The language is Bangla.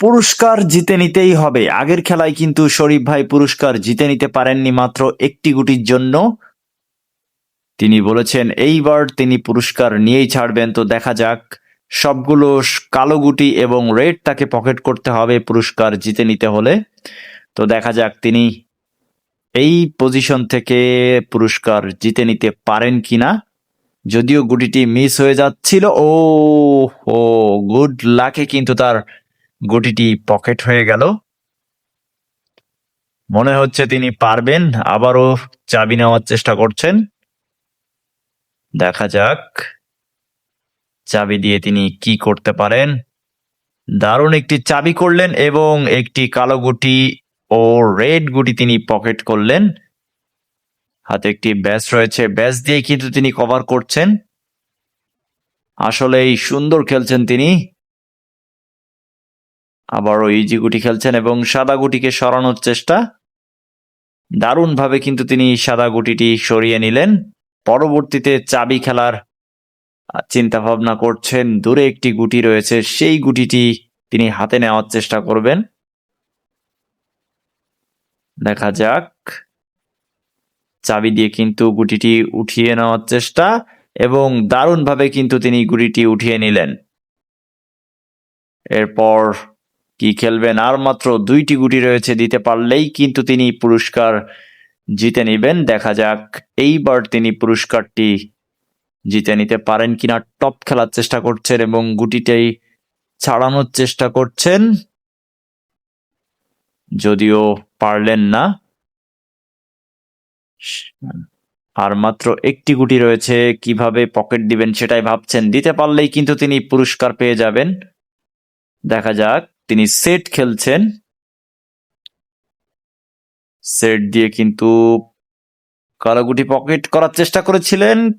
পুরস্কার জিতে নিতেই হবে। আগের খেলায় কিন্তু শরীফ ভাই পুরস্কার জিতে নিতে পারেননি মাত্র একটি গুটির জন্য। তিনি বলেছেন, এইবার তিনি পুরস্কার নিয়েই ছাড়বেন, তো দেখা যাক। সবগুলো কালো গুটি এবং রেড তাকে পকেট করতে হবে পুরস্কার জিতে নিতে হলে। তো দেখা যাক তিনি এই পজিশন থেকে পুরস্কার জিতে নিতে পারেন কিনা। যদিও গুটিটি মিস হয়ে যাচ্ছিল ও ও গুড লাকে কিন্তু তার গুটিটি পকেট হয়ে গেল। মনে হচ্ছে তিনি পারবেন, আবারও চাবি নেওয়ার চেষ্টা করছেন। দেখা যাক, চাবি দিয়ে তিনি কি করতে পারেন। দারুণ একটি চাবি করলেন এবং একটি কালো গুটি ও রেড গুটি তিনি পকেট করলেন। হাতে একটি ব্যাস রয়েছে, ব্যাস দিয়ে কিন্তু তিনি কভার করছেন। আসলেই সুন্দর খেলছেন তিনি। আবারও ইজি গুটি খেলছেন এবং সাদা গুটিকে সরানোর চেষ্টা। দারুণভাবে কিন্তু তিনি সাদা গুটিটি সরিয়ে নিলেন। পরবর্তীতে চাবি খেলার চিন্তা ভাবনা করছেন। দূরে একটি গুটি রয়েছে, সেই গুটিটি তিনি হাতে নেওয়ার চেষ্টা করবেন। দেখা যাক। চাবি দিয়ে কিন্তু গুটিটি উঠিয়ে নেওয়ার চেষ্টা এবং দারুণভাবে কিন্তু তিনি গুটিটি উঠিয়ে নিলেন। এরপর কি খেলবেন? আর মাত্র দুইটি গুটি রয়েছে, দিতে পারলেই কিন্তু তিনি পুরস্কার জিতে নেবেন। দেখা যাক, এইবার তিনি পুরস্কারটি জিতে নিতে পারেন কিনা। টপ খেলার চেষ্টা করছেন এবং গুটিটাই ছাড়ানোর চেষ্টা করছেন। যদিও পারলেন না। আর মাত্র একটি গুটি রয়েছে, কীভাবে পকেট দিবেন সেটাই ভাবছেন। দিতে পারলেই কিন্তু তিনি পুরস্কার পেয়ে যাবেন। দেখা যাক তিনি সেট খেলছেন। সেট দিয়ে কিন্তু কালাগুটি পকেট করার চেষ্টা করেছিলেন।